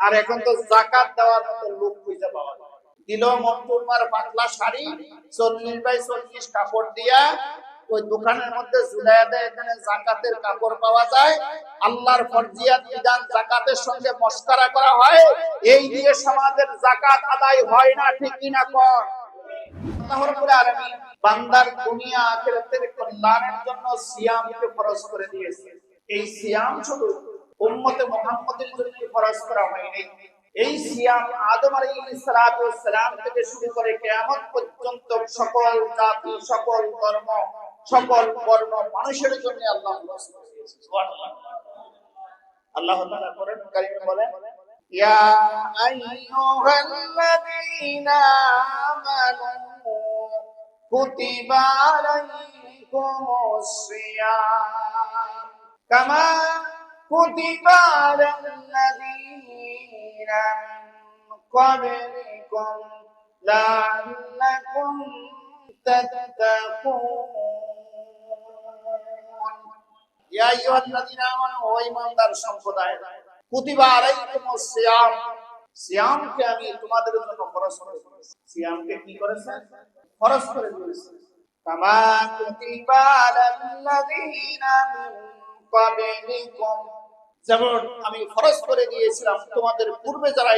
আর এখন তো জাকাত দেওয়ার মতো লোক খুঁজে পাওয়া। দিল মন্তুরমার পাতলা শাড়ি, চল্লিশ বাই চল্লিশ কাপড় দিয়া ওই দোকানের মধ্যে এখানে জাকাতের কাপড় পাওয়া যায়। আল্লাহর ফরজিয়াত বিধান জাকাতের সঙ্গে মস্কারা করা হয়। এই দিয়ে সমাজের জাকাত আদায় হয় না, ঠিক কিনা কর? বান্দার দুনিয়া আখিরাতের কল্যাণের জন্য সিয়ামকে ফরজ করে দিয়েছে। এই সিয়াম শুধু উম্মতে মুহাম্মদের জন্য ফরজ করা হয়নি। এই সিয়াম আদম আলাইহিস সালাতু ওয়াস সালাম থেকে শুরু করে কিয়ামত পর্যন্ত সকল জাতি, সকল ধর্ম, সকল বর্ণ মানুষের জন্য আল্লাহ আল্লাহ তাআলা কোরআন কারীমে বলেন, ইয়া আইয়ুহাল্লাযীনা আমানু কুতিবা আলাইকুমুস সিয়াম কামা কুতিবা আলাল্লাযীনা মিন ক্বাবলিকুম লাআল্লাকুম তাত্তাকুন ইয়া আইয়ুহাল্লাযীনা আমানু ও ঈমানদার সম্প্রদায়, কুতিবা আলাইকুমুস সিয়াম। সিয়ামকে আমি তোমাদের জন্য ফরজ করে দিয়েছি সিয়ামকে কি করেছে? ফরজ করে দিয়েছি। কামা কুতিবা আলাল্লাযীনা মিন ক্বাবলিকুম। যেমন আমি ফরজ করে দিয়েছিলাম, তোমাদের পূর্বে যারা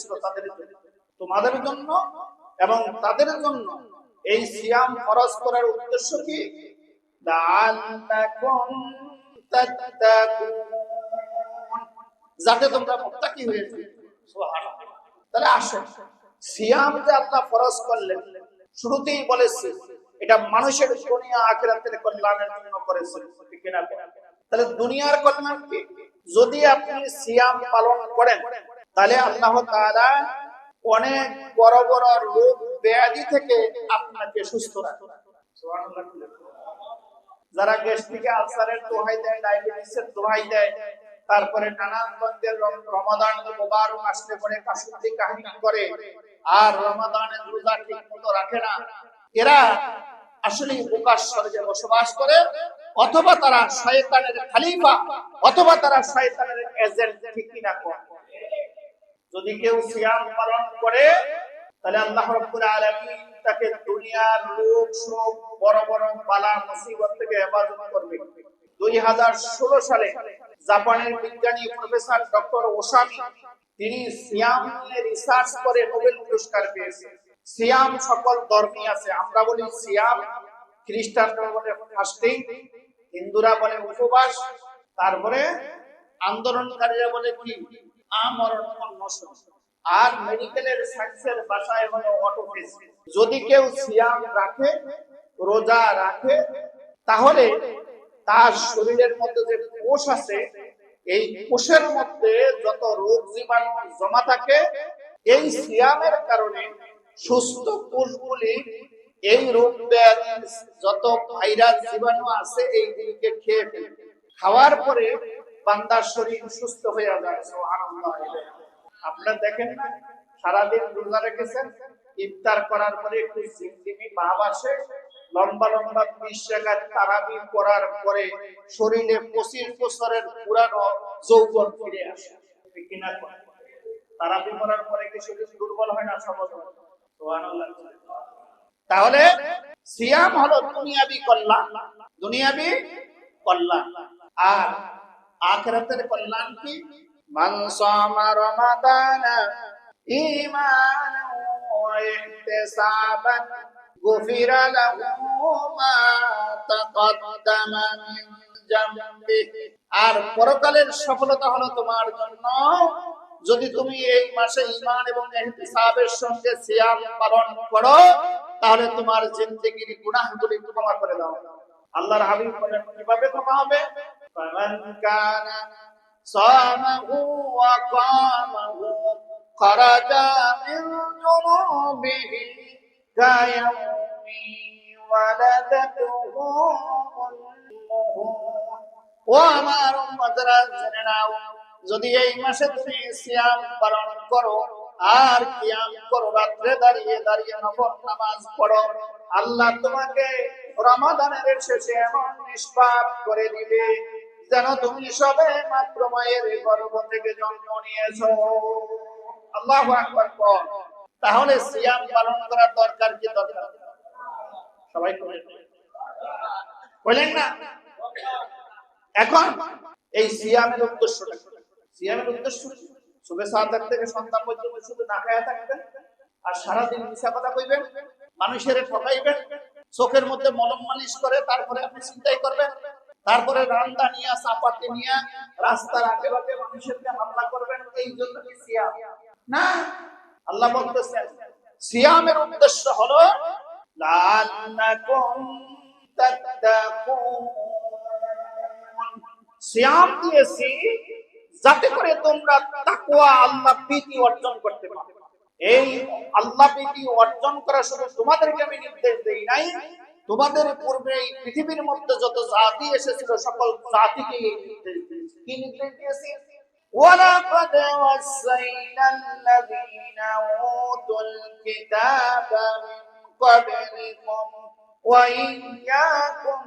ছিল তাদের জন্য। তোমাদের জন্য এবং তাদের জন্য এই সিয়াম ফরজ করার উদ্দেশ্য কি? যাতে তোমরা মুত্তাকি হয়ে তাহলে আসেন সিয়াম যে আল্লাহ ফরজ করলেন, শুরুতেই বলেছে, এটা মানুষের দুনিয়া আখিরাতের কল্যাণের জন্য করেছে। তাহলে দুনিয়ার কল্যাণ কি? যদি আপনি সিয়াম পালন করেন, তাহলে আল্লাহ তাআলা অনেক বড় বড় রোগ ব্যাধি থেকে আপনাকে সুস্থ রাখবে। যারা গ্যাস্ট্রিকে আলসারের দোহাই দেয়, ডায়াবেটিসের দোহাই দেয়, তারপরে নানান বন্ধের রমাদান মোবারক আসলে পরে কাশুদ্দি কাহিনী করে, আর রমাদানের রোজা ঠিক মতো রাখে না, এরা আসলে প্রকাশ স্বর্গে বসবাস করে অথবা তারা শয়তানের খালিফা, অথবা তারা শয়তানের এজেন্ট ঠিক কিনা যদি কেউ সিয়াম পালন করে, তাহলে আল্লাহ রাব্বুল আলামিন তাকে দুনিয়ার রোগ শোক বড় বড় বালা মুসিবত থেকে হেফাজত করবে। 2016 সালে জাপানের বিজ্ঞানী প্রফেসর ডক্টর ওসামি, তিনি সিয়াম নিয়ে রিসার্চ করে নোবেল পুরস্কার পেয়েছেন। সিয়াম সকল ধর্মই আছে। আমরা বলি সিয়াম, খ্রিস্টানরা বলে ফাস্টিং হিন্দুরা বলে উপবাস তারপরে আন্দোলনকারীরা বলে কি? আমরণ আর মেডিকেলের সায়েন্সের ভাষায় হলো অটোফেস যদি কেউ সিয়াম রাখে, রোজা রাখে, তাহলে তার শরীরের মধ্যে যে কোষ আছে, এই কোষের মধ্যে যত রোগ জীবাণু জমা থাকে, এই সিয়ামের কারণে সুস্থ কোষগুলি এই রোগ যত ভাইরাস জীবাণু আছে, এইগুলিকে খেয়ে ফেলবে খাওয়ার পরে বান্দার শরীর সুস্থ হয়ে যায় আপনারা দেখেন না, সারাদিন রোজা রেখেছেন, ইফতার করার পরে একটু ভাব আসে, লম্বা লম্বা বিশ তারাবি পড়ার পরে শরীরে পঁচিশ বছরের পুরানো যৌবন ফিরে আসে। কিনা তারাবি পড়ার পরে কি শরীর দুর্বল হয় না সবল? তাহলে সিয়াম হলো দুনিয়াবি কল্যাণ দুনিয়াবি কল্যাণ। আর আখিরাতের কল্যাণ কি? রমাদান ইহতিসাবান আর পরকালের সফলতা হলো তোমার জন্য যদি তুমি এই মাসে ঈমান এবং ইহতিসাবের সঙ্গে সিয়াম পালন করো, তাহলে তোমার জিন্দেগির গুনাহগুলি ক্ষমা করে দাও। আল্লাহর হাবিব বলেন, কীভাবে ক্ষমা হবে? ফামান কানা সামাহু ওয়া কামাহু খরাজা মিন জুনুবিহি কায়াউমি ওয়ালাদাতুহু উম্মুহু। ও আমার উম্মতরা জেনে নাও। যদি এই মাসে তুমি সিয়াম পালন করো, আর কিয়াম করো, রাত্রে দাঁড়িয়ে দাঁড়িয়ে নফল নামাজ পড়ো, আল্লাহ তোমাকে রমাদানের শেষে এমন নিষ্পাপ করে দিবে যেন তুমি সবে মাত্র মায়ের গর্ভ থেকে জন্ম নিয়েছো আল্লাহ আকবার কর। তাহলে সিয়াম পালন করার দরকার কি দরকার সবাই বললেন না এখন এই সিয়ামের উদ্দেশ্যটা? সিয়ামের উদ্দেশ্য শুভে থেকে পর্যন্ত শুধু না খায়া থাকবেন আর সারাদিন কথা কইবেন, মানুষের ঠকাইবেন, চোখের মধ্যে মলম মালিশ করে তারপরে আপনি চিন্তাই করবেন, তারপরে রান্দা নিয়ে, চাপাতি নিয়ে, রাস্তার আগে আশেপাশে মানুষেরকে হামলা করবেন, এই জন্য কি সিয়াম? না। আল্লাহ বলতেছেন, সিয়ামের উদ্দেশ্য হলো তাত্তাকুন। সিয়াম দিয়েছি যাতে করে তোমরা তাকওয়া আল্লাহ প্রীতি অর্জন করতে পারো এই আল্লাহ প্রীতি অর্জন করা শুধু তোমাদেরকে আমি নির্দেশ দেই নাই তোমাদের পূর্বে এই পৃথিবীর মধ্যে যত জাতি এসেছিল সকল জাতিকে এই নির্দেশ দিয়েছি কি নির্দেশ দিয়েছি ولقد وصينا الذين أوتوا الكتاب من قبلكم وإياكم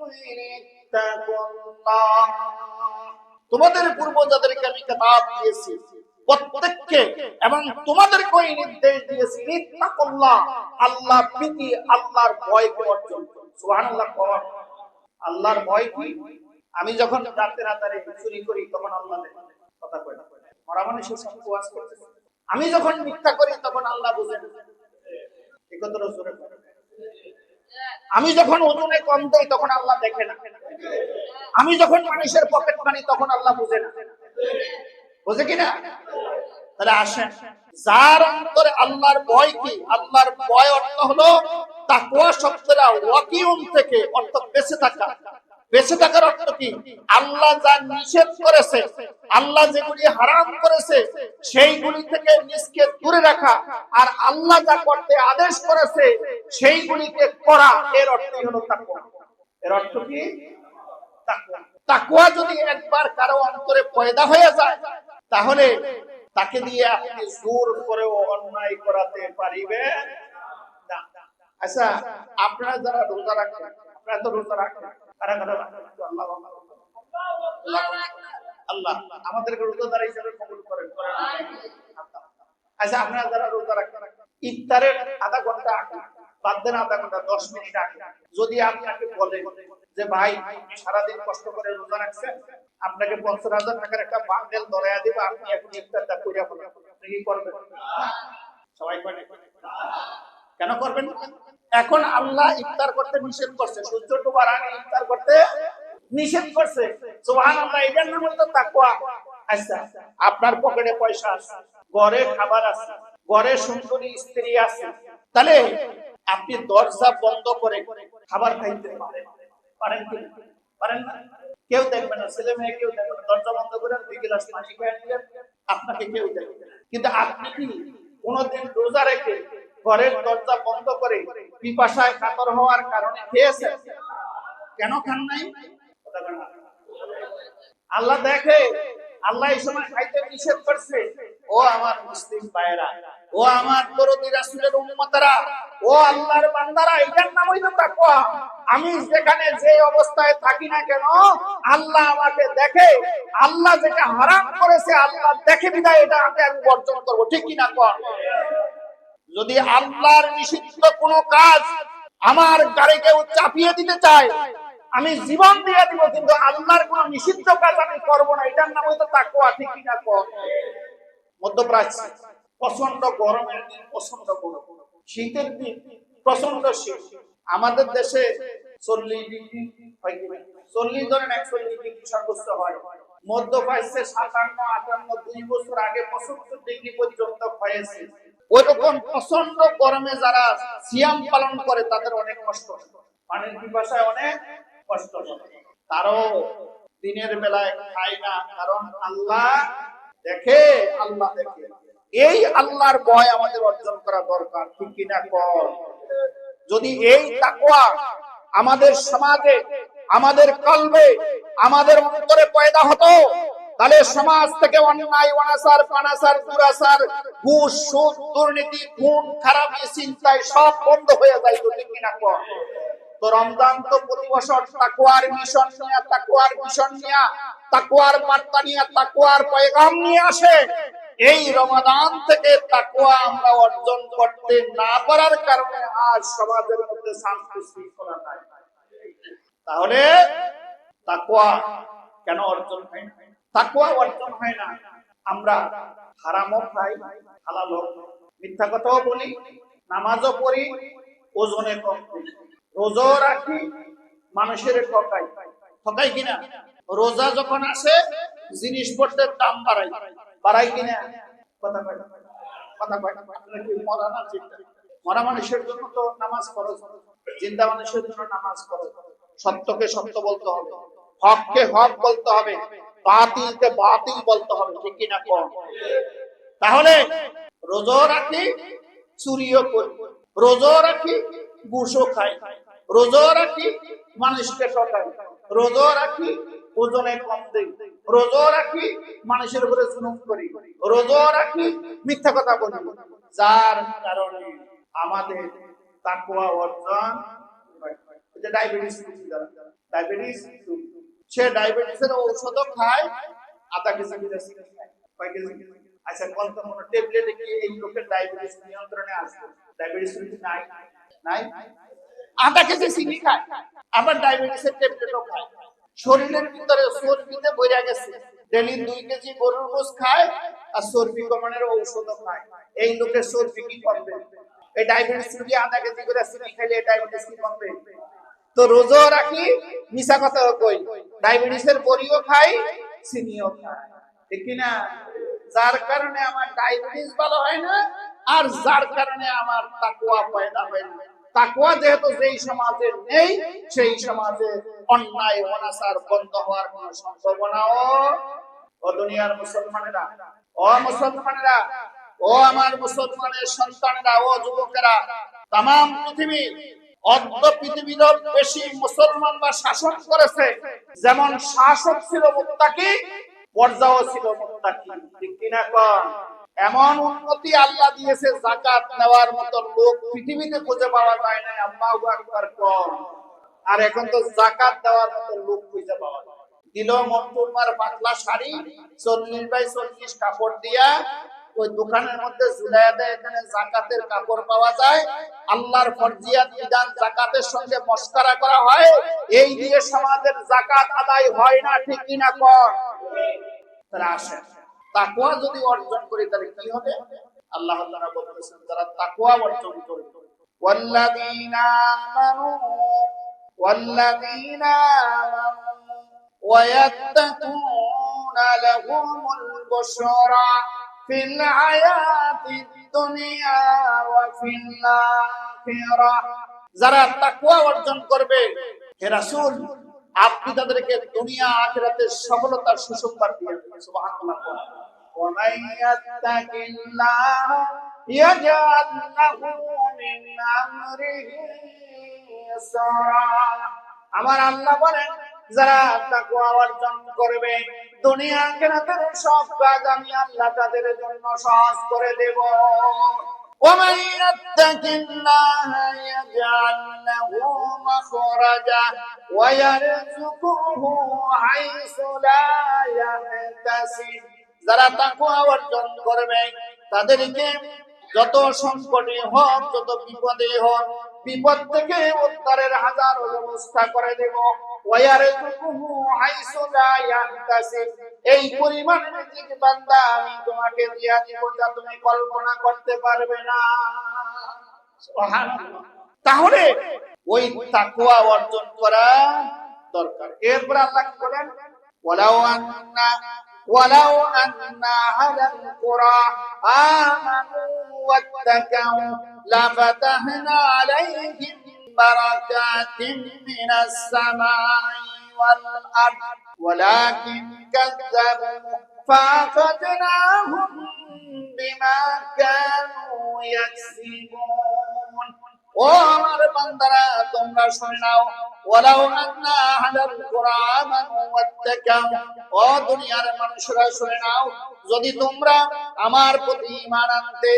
أن اتقوا الله তোমাদের পূর্বজাদেরকে আমি কিতাব দিয়েছি, প্রত্যেককে এবং তোমাদেরকে ওই নির্দেশ দিয়েছি, ইত্তাকুল্লাহ, আল্লাহ প্রীতি, আল্লাহর ভয়কে অর্জন করো। সুবহানাল্লাহ কওয়া আল্লাহর ভয় কি? আমি যখন রাতে রাতারে চুরি করি, তখন আল্লাহ কথা কয় না। মরা মানুষের সঙ্গে ওয়াজ করতেছে আমি যখন মিথ্যা করি, তখন আল্লাহ বুঝেন আমি যখন ওজনে কম দেই, তখন আল্লাহ দেখে না। আমি যখন মানুষের পকেট মানি তখন আল্লাহ বুঝে না। বুঝে কিনা তাহলে আসেন। যার অন্তরে আল্লাহর ভয় কি? আল্লাহর ভয় অর্থ হলো তাকওয়া শব্দটা ওয়াকিউম থেকে অর্থ বেঁচে থাকা। বেঁচে থাকার অর্থ কি? আল্লাহ যা নিষেধ করেছে, আল্লাহ যেগুলি হারাম করেছে, সেইগুলি থেকে নিজকে দূরে রাখা। আর আল্লাহ যা করতে আদেশ করেছে, সেইগুলিকে করা, এর অর্থই হলো তাকওয়া। এর অর্থ কি? তাকওয়া। যদি একবার কারও অন্তরে পয়দা হয়ে যায়, তাহলে তাকে দিয়ে আপনি জোর করেও অন্যায় করাতে পারিবেন আচ্ছা আপনারা যারা রোজা রাখেন, আপনারা তো রোজা রাখেন আল্লাহ হিসেবে কবুল করেন। আচ্ছা আপনারা যারা রোজা রাখেন, ইফতারের আধা ঘণ্টা বাদ দেন আধা ঘণ্টা, দশ মিনিট আগে, যদি আপনাকে বলে যে ভাই, সারাদিন কষ্ট করে রোজা রাখছেন আপনাকে পঞ্চাশ হাজার টাকার একটা বান্ডেল ধরাইয়া দিবা, আপনি এখন ইফতারটা করিয়া ফেলেন। কি করবেন? সবাই করে কেন করবেন? এখন আল্লাহ ইফতার করতে নিষেধ করছে, সূর্য ডোবার আগে ইফতার করতে নিষেধ করছে। সুবহানাল্লাহ এটার নাম হলো তাকওয়া। আচ্ছা আপনার পকেটে পয়সা আছে, ঘরে খাবার আছে, ঘরে সুন্দরী স্ত্রী আছে, তাহলে আপনি দরজা বন্ধ করে খাবার খাইতে পারেন। আপনাকে কেউ দেখবে কিন্তু কোনোদিন রেখে ঘরের দরজা বন্ধ করে হওয়ার কারণে কেন নাই। আল্লাহ দেখে আল্লাহ এই সময় খাইতে নিষেধ করছে। ও আমার মুসলিম ভাইয়েরা, ও আমার দরদি রাসূলের উম্মতরা, ও আল্লাহর বান্দারা, এটার নাম হইল তাকওয়া আমি যেখানে যে অবস্থায় থাকি না কেন, আল্লাহ আমাকে দেখে, আল্লাহ যেটা হারাম করেছে, আল্লাহ দেখে বিদায় এটা আমি আমি বর্জন করব। ঠিক কি না কর যদি আল্লাহর নিষিদ্ধ কোনো কাজ আমার গাড়ি কেউ চাপিয়ে দিতে চায় আমি জীবন দিয়ে দিব, কিন্তু আল্লাহর কোন নিষিদ্ধ কাজ আমি করব না। এটার নাম হয়তো তাকুয়া ঠিক কিনা কর মধ্যপ্রাচ্য প্রচণ্ড গরমের দিন প্রচণ্ড গরম। শীতের দিন প্রচণ্ড শীত। আমাদের দেশে চল্লিশ ডিগ্রি? চল্লিশ ধরেন একচল্লিশ ডিগ্রি সর্বোচ্চ হয়। মধ্যপ্রাচ্যে সাতান্ন, আটান্ন, দুই বছর আগে পঁচাত্তর ডিগ্রি পর্যন্ত হয়েছে। ওইরকম প্রচণ্ড গরমে যারা সিয়াম পালন করে, তাদের অনেক কষ্ট। পানির পিপাসায় অনেক কষ্ট তারও দিনের বেলায় খায় না, কারণ আল্লাহ দেখে আল্লাহ দেখে। এই আল্লাহর আমাদের অর্জন করা দরকার, ঠিক কিনা কর যদি এই তাকওয়া আমাদের সমাজে, আমাদের কলবে, আমাদের অন্তরে পয়দা হতো, তাহলে সমাজ থেকে অন্যায়, অনাচার, পানাচার, দুরাচার, ঘুষ, সুদ, দুর্নীতি, খুন, খারাপি চিন্তায় সব বন্ধ হয়ে যাইতো, ঠিক কিনা কর তো রমজান তো তাকুয়ার মিশন তাকুয়ার মিশন তাকুয়ার বার্তা তাকুয়ার পয়গাম নিয়ে আসে। এই রমাদান থেকে তাকুয়া আমরা অর্জন করতে না পারার কারণে আজ সমাজের মধ্যে তাহলে তাকুয়া কেন অর্জন হয় না? তাকুয়া অর্জন হয় না। আমরা হারামও খাই, হালালও মিথ্যা কথাও বলি, নামাজও পড়ি, ওজনে কম করি। রোজাও রাখি, মানুষের ঠকাই। ঠকাই কিনা? রোজা যখন আসে, জিনিসপত্রের দাম বাড়াই। বাড়াই কিনা? কথা কথা মরা মানুষের জন্য তো নামাজ মানুষের জন্য নামাজ সত্যকে সত্য বলতে হবে। হককে হক বলতে হবে। বাতিলকে বাতিল বলতে হবে। ঠিক কিনা কম? তাহলে রাখি, চুরিও করি। রোজও রাখি ঘুষও খাই রোজও রাখি, মানুষকে ঠকাই রোজও রাখি, ওজনে কম দেই। রোজও রাখি, মানুষের উপরে জুলুম করি। রোজও রাখি, মিথ্যা কথা বলি। যার কারণে আমাদের তাকুয়া অর্জন যে ডায়াবেটিস ডায়াবেটিস সে ডায়াবেটিসের ঔষধও খায়, আধা কেজি আচ্ছা কোনো এই লোকের ডায়াবেটিস নিয়ন্ত্রণে আছে? ডায়াবেটিস নাই। নাই? চিনি ডায়াবেটিসের ট্যাবলেটও শরীরের ভিতরে চর্বিতে বইরা গেছে। ডেলি দুই কেজি গরুর গোস খায় আর চর্বি কমানোর ঔষধও খায়। এই লোকের চর্বি কি কমবে? এই ডায়াবেটিস রোগী আধা কেজি করে চিনি খাইলে ডায়াবেটিস কি কমবে? তো রোজও রাখি মিশা কথা কই, ডায়াবেটিসের বড়িও খাই, চিনিও খাই। ঠিক কিনা? যার কারণে আমার ডায়াবেটিস ভালো হয় না, আর যার কারণে আমার তাকুয়া পয়দা হয় না। তাকুয়া যেহেতু যেই সমাজে নেই, সেই সমাজে অন্যায়, অনাচার, বন্ধ হওয়ার কোন সম্ভাবনাও ও দুনিয়ার মুসলমানেরা, ও মুসলমানেরা, ও আমার মুসলমানের সন্তানেরা, ও যুবকেরা তাম পৃথিবী অর্ধ পৃথিবীর বেশি মুসলমান বা শাসন করেছে। যেমন শাসক ছিল মুত্তাকি পর্যাও ছিল এমন উন্নতি আল্লাহ দিয়েছে জাকাত নেওয়ার মতো লোক পৃথিবীতে খুঁজে পাওয়া যায় না আল্লাহু আকবার কন। আর এখন তো জাকাত দেওয়ার মতো লোক খুঁজে পাওয়া যায়। দিল মন্তুরমার পাতলা শাড়ি, চল্লিশ বাই চল্লিশ কাপড় দিয়া ওই দোকানের মধ্যে ঝুলাইয়া দেয়, এখানে জাকাতের কাপড় পাওয়া যায়। আল্লাহর ফরজিয়াত বিধান জাকাতের সঙ্গে মস্কারা করা হয়। এই দিয়ে সমাজের জাকাত আদায় হয় না, ঠিক কিনা কর তারা আসে তাকুয়া যদি অর্জন করি তাহলে কি হবে আল্লাহ তাআলা বলতেছেন যারা তাকুয়া অর্জন করবে والذين آمنوا والذين آمنوا ويتقون لهم البشرى في الحياة الدنيا وفي الآخرة যারা তাকওয়া অর্জন করবে হে রাসূল আপনি তাদেরকে দুনিয়া আখেরাতে সফলতার সুসংবাদ দিয়ে আমার আল্লাহ বলেন, যারা তাকওয়া অর্জন করবে, দুনিয়া আখেরাতের সব কাজ আমি আল্লাহ তাদের জন্য সহজ করে দেব। ومن يتق الله يجعل له مخرجا ويرزقه حيث لا يحتسب যারা তাকওয়া অর্জন করবে তাদেরকে যত সংকটে হোক যত বিপদে হোক বিপদ থেকে উদ্ধারের হাজার ব্যবস্থা করে দেব ওয়ারযুকুহু হাইসু লা ইয়াহতাসিব এই পরিমাণ রিজিক বান্দা আমি তোমাকে দিয়া দিব যা তুমি কল্পনা করতে পারবে না সুবহানাল্লাহ তাহলে ওই তাকওয়া অর্জন করা দরকার এরপর আল্লাহ কি বলেন ওয়ালাউ আন্না ولو أن أهل القرى آمنوا واتقوا لفتحنا عليهم بركات من السماء والأرض ولكن كذبوا فأخذناهم بما كانوا يكسبون ومر بندراتهم رسلنا ولو أن أهل القرى آمنوا واتقوا ودنيا المنشرة سلناو যদি তোমরা আমার প্রতি ঈমান আনতে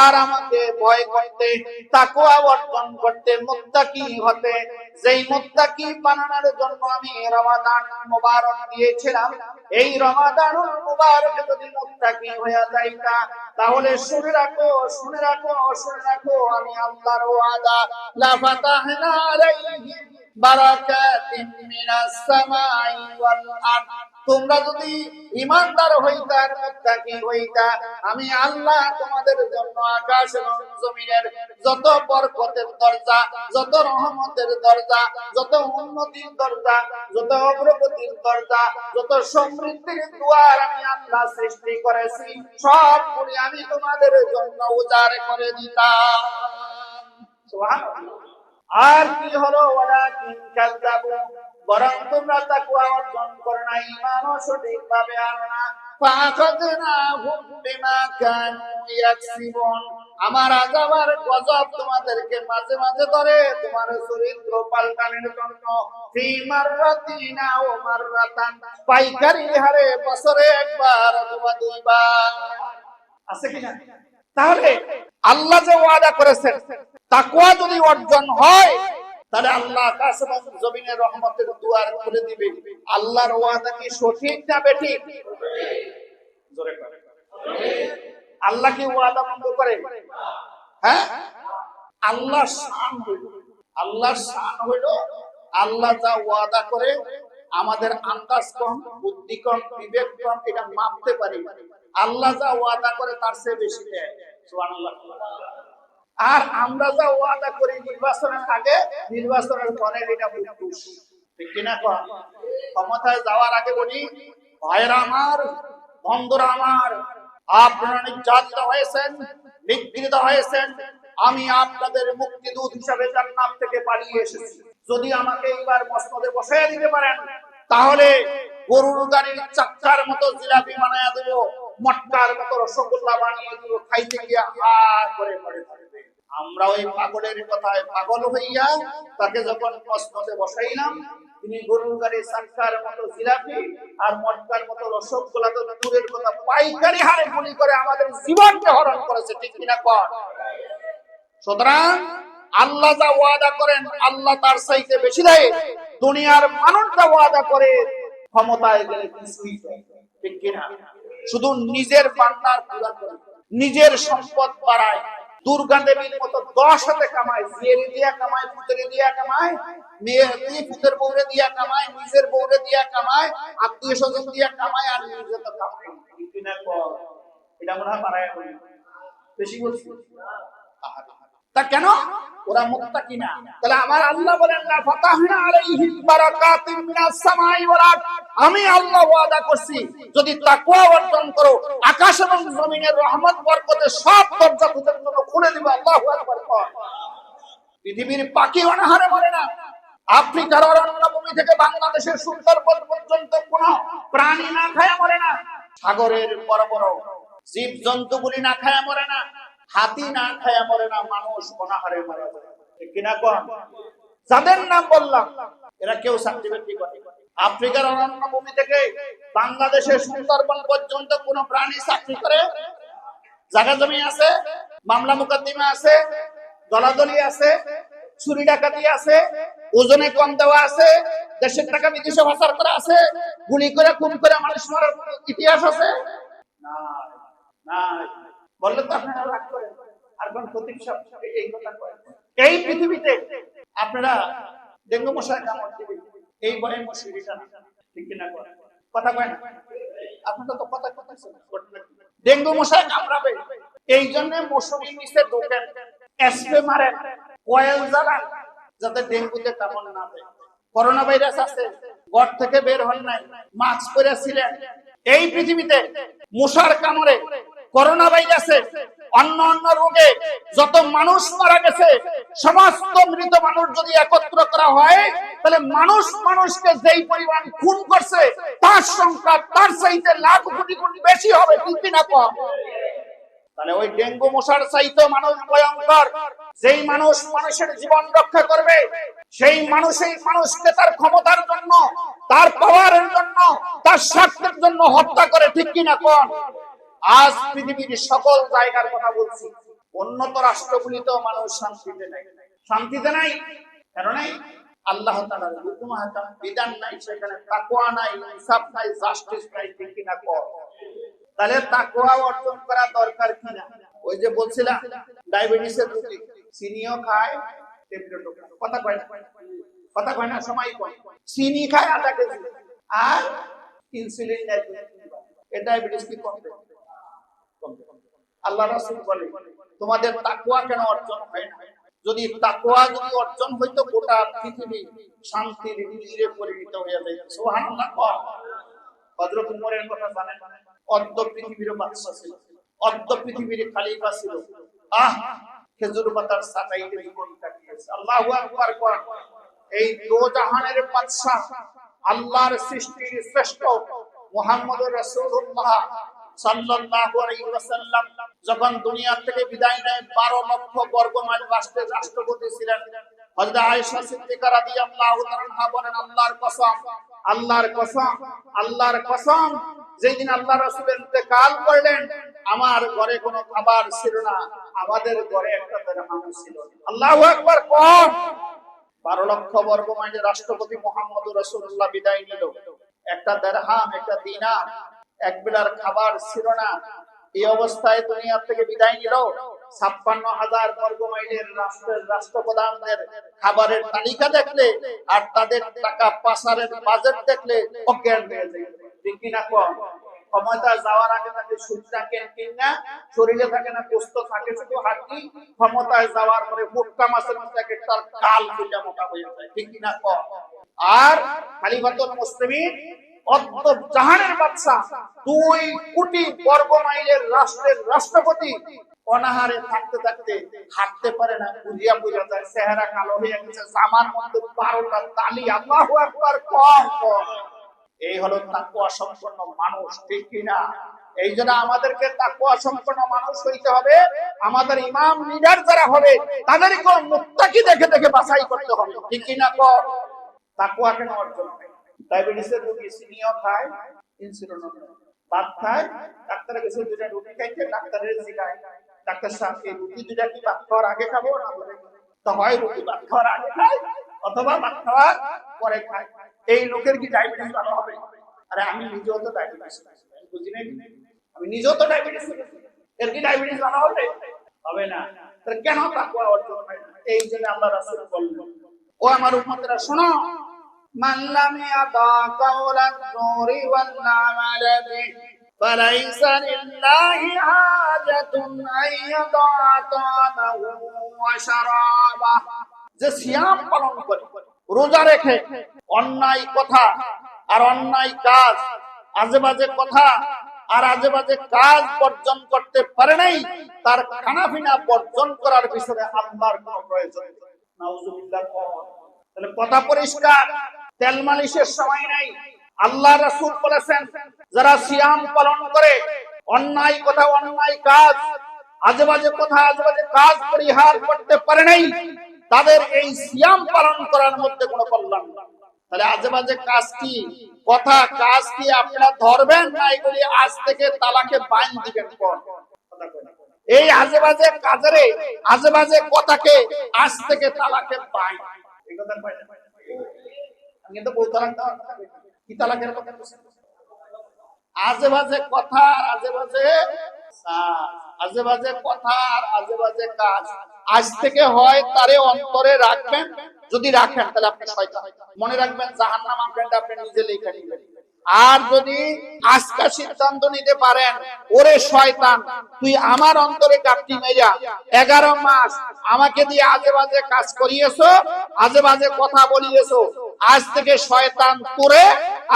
আর আমাকে ভয় করতে, তাকওয়া অর্জন করতে মুত্তাকি হতে, যেই মুত্তাকি বানানোর জন্য আমি রমাদান মুবারক দিয়েছিলাম, এই রমাদান মুবারক যদি মুত্তাকি হয়ে যাইতা তাহলে শুনে রাখো শুনে রাখো শুনে রাখো, আমি আল্লাহর ওয়াদা, লা ফাতাহনা আলাইহিম বারাকাতিন মিনাস সামাই ওয়াল আরদ। তোমরা যদি ইমানদার হইতা মুত্তাকি হইতা? আমি আল্লাহ তোমাদের জন্য আকাশ এবং জমিনের যত বরকতের দরজা, যত রহমতের দরজা, যত উন্নতির দরজা, যত অগ্রগতির দরজা, যত সমৃদ্ধির দুয়ার আমি আল্লাহ সৃষ্টি করেছি সবগুলি আমি তোমাদের জন্য উজাড় করে দিতাম। আর কি হলো? ওরা কিন কাযযাবু বরং তোমরা তাকওয়া অর্জন করো না, ঈমানও সঠিকভাবে আনো না। আমার আযাব আর গজব তোমাদেরকে মাঝে মাঝে ধরে, তোমার চরিত্র পাল্টানোর জন্য। পাইকারি হারে বছরে একবার অথবা দুইবার। আছে কিনা? তাহলে আল্লাহ যে ওয়াদা করেছেন, তাকওয়া যদি অর্জন হয় তাহলে আল্লাহ আকাশ এবং জমিনের রহমতের দুয়ার খুলে দিবে। আল্লাহর ওয়াদা কি সঠিক না জোরে আল্লাহ কি ওয়াদা ভঙ্গ করে? হ্যাঁ? আল্লাহ শান হইল। আল্লাহ শান হইল, আল্লাহ যা ওয়াদা করে, আমাদের আন্দাজ কম, বুদ্ধি কম, বিবেক কম, এটা মাপতে পারি। আল্লাহ যা ওয়াদা করে তার চেয়ে বেশি দেয়। সুবহানাল্লাহ। আর আমরা যা ওয়াদা করি নির্বাচনের আগে, নির্বাচনের পরে এটা ঠিক কিনা ক্ষমতায় যাওয়ার আগে বলি, ভাইরা আমার, বন্ধুরা আমার, আপনারা নির্যাতিত হয়েছেন নিগৃহীত হয়েছেন, আমি আপনাদের মুক্তিদূত হিসাবে জান্নাত থেকে পালিয়ে এসেছি। যদি আমাকে এইবার মসনদে বসায় দিতে পারেন, তাহলে গরুর গাড়ির চাক্কার মতো জিলাপি বানায় দেবো, মটকার মতো রসগোল্লা বানিয়ে দেবো, খাইতে গিয়ে হা করে পড়ে থাকবে আমরা ওই পাগলের কথায় পাগল হইয়া তাকে যখন মসনদে বসাইলাম, তিনি গরুর গাড়ির চাক্কার মতো জিলাপি আর মটকার মতো রসগোল্লা তো দূরের কথা, পাইকারি হারে গুলি করে আমাদের জীবনকে হরণ করেছে, ঠিক কিনা কর? সুতরাং আল্লাহ যা ওয়াদা করেন, আল্লাহ তার চাইতে বেশি দেয়। দুনিয়ার মানুষটা ওয়াদা করে, ক্ষমতায় গেলে কিছুই ঠিক কিনা? শুধু নিজের বান্দার পূজা করে, নিজের সম্পদ বাড়ায়। দুর্গা দেবীর মতো দশ হাতে কামায় জিয়ারি দিয়া কামায় পুতরে দিয়া কামায় মেয়ে দিয়ে পুতের বউরে দিয়া কামায় নিজের বৌরে দিয়া কামায় আত্মীয় স্বজন দিয়া কামায় আর নিজে তো কামায়? এটা মনে হয় পারায় বেশি বলছি। তা কেন? ওরা মুত্তাকি না তাহলে আমার আল্লাহ বলেন না ফাতাহনা আলাইহিম বারাকাতিন মিনাস সামাই ওয়াল আরদ। আমি আল্লাহ ওয়াদা করছি, যদি তাকওয়া অর্জন করো, আকাশ এবং জমিনের রহমত, বরকতের সব দরজা তোমাদের জন্য খুলে দিবে, আল্লাহু আকবার। পৃথিবীর পাখি অনাহারে মরে না। আফ্রিকার অরণ্যভূমি থেকে বাংলাদেশের সুন্দরবন পর্যন্ত কোন প্রাণী না খায় মরে না, সাগরের বড় বড় জীব জন্তুগুলি না খায় মরে না হাতি না খায় মরে না মানুষ, অনাহারে মরে কিনা কন? যাদের নাম বললাম, এরা কেউ সার্টিফিকেট করে আফ্রিকার অরণ্যভূমি থেকে বাংলাদেশের সুন্দরবন পর্যন্ত কোন প্রাণী চাকরি করে? জায়গা জমি আছে, মামলা মোকদ্দমা আছে, দলাদলি আছে, চুরি ডাকাতি আছে, ওজনে কম দেওয়া আছে, দেশের টাকা বিদেশে পাচার করা আছে, গুলি করে, খুন করে মানুষ মারার ইতিহাস আছে? না না এই পৃথিবীতে আপনারা ডেঙ্গু এই কথা কয় আপনারা তো কথা ডেঙ্গু মশায় কামড়াবে। এই জন্য যাতে ডেঙ্গুতে কামড় না করোনা ভাইরাস আছে, ঘর থেকে বের হন নাই, মাস্ক পরে ছিলেন। এই পৃথিবীতে মশার কামড়ে করোনা ভাইরাসে অন্য অন্য রোগে যত মানুষ মারা গেছে, সমস্ত মৃত মানুষ যদি একত্র করা হয়, তাহলে মানুষ মানুষকে যেই পরিমাণ খুন করছে, তার সংখ্যা তার চাইতে লাখ কোটি কোটি বেশি হবে কিন্তু না কম? তাহলে ওই ডেঙ্গু মশার চাইতে মানুষ ভয়ঙ্কর। যেই মানুষ মানুষের জীবন রক্ষা করবে, সেই মানুষই মানুষকে তার ক্ষমতার জন্য, তার পাওয়ারের জন্য, তার স্বার্থের জন্য হত্যা করে, ঠিক কিনা কোন আজ পৃথিবীর সকল জায়গার কথা বলছি। উন্নত রাষ্ট্রগুলিতেও মানুষ শান্তিতে নাই। শান্তিতে নাই? কেন নাই? আল্লাহ হুকুম বিধান নাই, সেখানে নাই ইনসাফ নাই জাস্টিস নাই, ঠিক কিনা কর? তাহলে অর্জন করা দরকার ওই যে বলছিলাম, ডায়াবেটিসের রোগী চিনিও খায় কথা কয় না? কথা কয় না, সময় কয়। চিনি খায় কেজি আর ইনসুলিন নেয় ডায়াবেটিস কি কমবে। আল্লাহ রাসূল বলে, তোমাদের তাকওয়া কেন অর্জন হয় না? যদি তাকওয়া যদি অর্জন হইতো, গোটা পৃথিবী শান্তির নীরে পরিণত হয়ে যায় কর হযরত উমরের কথা জানেন? অর্ধ পৃথিবীর বাদশা ছিল, অর্ধ পৃথিবীর খালিফা ছিল। আহ! খেজুর পাতার সাটাইতে জীবন কাটিয়েছে। আল্লাহু আকবার কর এই দো জাহানের বাদশা আল্লাহর সৃষ্টির শ্রেষ্ঠ, মুহাম্মদুর রাসূলুল্লাহ। যখন থেকে বিদায় নেয় 12 লক্ষ বর্গ মাইল রাষ্ট্রের রাষ্ট্রপতি ছিলেন। যেদিন আল্লাহ করলেন, আমার ঘরে কোনো খাবার ছিল না, আমাদের ঘরে একটা ছিল। কোন বারো লক্ষ বর্গ মাইলে রাষ্ট্রপতি মোহাম্মদ রসুল্লাহ বিদায় নিল। একটা দেড়হাম, একটা দিনার। এক বেলার খাবার ছিল না এই অবস্থায় দুনিয়া থেকে বিদায় নিল ছাপ্পান্ন হাজার বর্গ মাইলের রাষ্ট্রের রাষ্ট্রপ্রধানদের খাবারের তালিকা দেখলে আর তাদের টাকা পাচারের বাজেট দেখলে অজ্ঞান হয়ে যায়। ঠিক কিনা কম? ক্ষমতা যাওয়ার আগে তাকে সুদ থাকেন কিনা শরীরে থাকে না গোস্ত থাকে শুধু হাড্ডি ক্ষমতায় যাওয়ার পরে মুক্কা মাসের মধ্যে তার কাল দুইটা মোটা হয়ে যায়। ঠিক কিনা কম? আর খালিফাতুল মুসলিমিন রাষ্ট্রপতি অনাহারে থাকতে থাকতে হাঁটতে পারে না বুঝিয়া বুঝা যায়, চেহারা কালো হয়ে গেছে, জামার মধ্যে বারোটা তালি আল্লাহু আকবার, কম এই হলো তাকুয়া সম্পন্ন মানুষ, ঠিক কিনা এই জন্য আমাদেরকে তাকুয়া সম্পন্ন মানুষ হইতে হবে, আমাদের ইমাম লিডার যারা হবে তাদেরকে মুক্তাকি দেখে দেখে বাছাই করতে হবে, ঠিক কিনা কর তাকুয়া কেন অর্জন হয় ডায়াবেটিসের রোগী চিনিও খায় ইনসুলিনও ভাত খায়, ডাক্তারের কাছে দুটা রুটি খাইতে ডাক্তারের জিগায় ডাক্তার সাহেব, এই রুটি দুটা কি ভাত খাওয়ার আগে খাব না হয় রুটি ভাত খাওয়ার আগে খায়, অথবা ভাত খাওয়ার পরে খায়। এই লোকের কি ডায়াবেটিস ভালো হবে? আরে আমি নিজেও তো ডায়াবেটিস বুঝি নাই। আমি নিজেও তো ডায়াবেটিস এর কি ডায়াবেটিস ভালো হবে? হবে না। তাহলে কেন তাকুয়া অর্জন হয়? এই জন্য আল্লাহ রাসূল বললেন, ও আমার উম্মতেরা শোনো من لم يضع قول الزور والعمل به فليس لله حاجة أن يضع طعامه وشرابه যে সিয়াম পালন করে রোজা রেখে অন্যায় কথা আর অন্যায় কাজ আজে বাজে কথা আর আজে বাজে কাজ বর্জন করতে পারে নাই তার খানাপিনা বর্জন করার পিছনে আল্লাহর কোনো প্রয়োজন নেই। নাউজুবিল্লাহ তাহলে কথা পরিষ্কার তেল মালিশের সময় নাই। আল্লাহ রাসূল বলেছেন, যারা সিয়াম পালন করে, অন্যায় কথা অন্যায় কাজ আজে বাজে কথা আজে বাজে কাজ পরিহার করতে পারে নাই, তাদের এই সিয়াম পালন করার মধ্যে কোনো কল্যাণ তাহলে আজে বাজে কাজ কি? কথা, কাজ কি আপনারা ধরবেন না এগুলি আজ থেকে তালাকে বাইন দিবেন পর। এই আজে বাজে কাজের আজে বাজে কথাকে আজ থেকে তালাকে বাইন। এই কথা আজে বাজে কথা আজে বাজে আজে বাজে কথা আর আজে বাজে কাজ। আজ থেকে হয় তারে অন্তরে রাখবেন। যদি রাখেন, তাহলে আপনি শয়তান। মনে রাখবেন, জাহান্নাম নিজে লেখা নিবেন। আর যদি আজকা সিদ্ধান্ত নিতে পারেন, ওরে শয়তান, তুই আমার অন্তরে গাপটি মেরা এগারো মাস আমাকে দিয়ে আজে বাজে কাজ করিয়েছো, আজে বাজে কথা বলিয়েছো, আজ থেকে শয়তান তোরে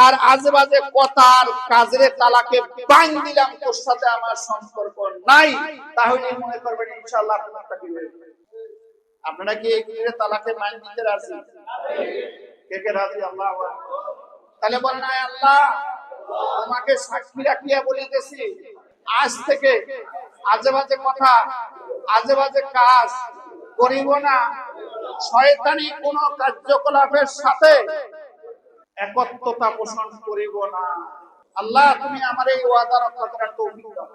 আর আজে বাজে কথার কাজের তালাকে বাং দিলাম, তোর সাথে আমার সম্পর্ক নাই। তাহলে মনে করবেন যাবে। আপনারা কি তালাকে মান দিতে রাজি? কে কে রাজি? আল্লাহ তাহলে বলেন আল্লাহ, তোমাকে সাক্ষী রাখিয়া বলিতেছি, আজ থেকে আজে বাজে কথা আজে বাজে কাজ করিব না। শয়তানি কোন কার্যকলাপের সাথে একত্রতা পোষণ করিব না। আল্লাহ, তুমি আমার এই ওয়াদা রক্ষা করার তৌফিক দাও।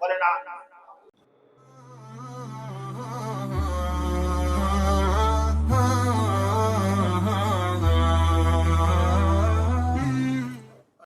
বলে না